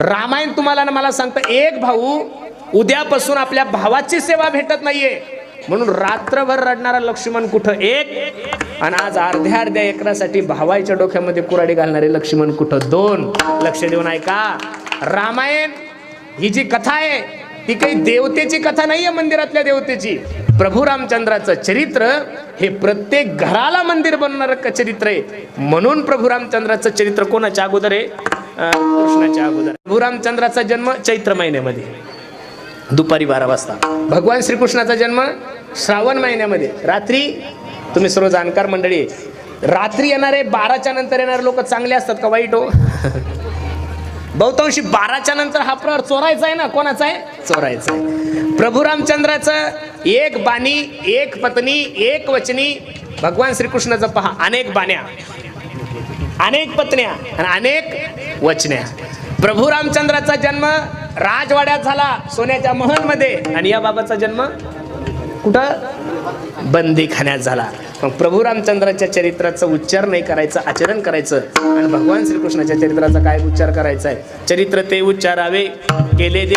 रामायण तुम्हाला ना मला सांगतं एक भाऊ उद्यापासून आपल्या भावाची सेवा भेटत नाहीये. म्हणून रात्रभर रडणारा लक्ष्मण कुठं? एक. आणि आज अर्ध्या अर्ध्या एकरासाठी भावाच्या डोक्यामध्ये कुराडी घालणारे लक्ष्मण कुठं? दोन. लक्ष देऊन ऐका. रामायण ही जी कथा आहे ती काही देवतेची कथा नाही आहे मंदिरातल्या देवतेची. प्रभू रामचंद्राचं चरित्र हे प्रत्येक घराला मंदिर बनवणारं चरित्र आहे. म्हणून प्रभू रामचंद्राचं चरित्र कोणाच्या अगोदर आहे? कृष्णाच्या अगोदर. प्रभू रामचंद्राचा जन्म चैत्र महिन्यामध्ये. दुपारी बारा वाजता. भगवान श्रीकृष्णाचा जन्म श्रावण महिन्यामध्ये. रात्री तुम्ही सर्व जाणकार मंडळी रात्री येणारे बाराच्या नंतर येणारे लोक चांगले असतात का वाईट हो? बहुतांशी बाराच्या नंतर हा प्रहार चोरायचा आहे ना? कोणाचा आहे? चोरायचा आहे. प्रभू रामचंद्राचं एक बाणी एक पत्नी एक वचनी भगवान श्रीकृष्णाचं पहा अनेक बाण्या. अनेक पत्न्या आणि अनेक वचने. प्रभू रामचंद्राचा जन्म राजवाड्यात झाला सोन्याच्या महलमध्ये. आणि या बाबाचा जन्म कुठं? बंदीखान्यात झाला. मग प्रभू रामचंद्राच्या चरित्राचं उच्चार नाही करायचं आचरण करायचं. आणि भगवान श्रीकृष्णाच्या चरित्राचा काय उच्चार करायचा आहे चरित्र ते उच्चारावे केले दे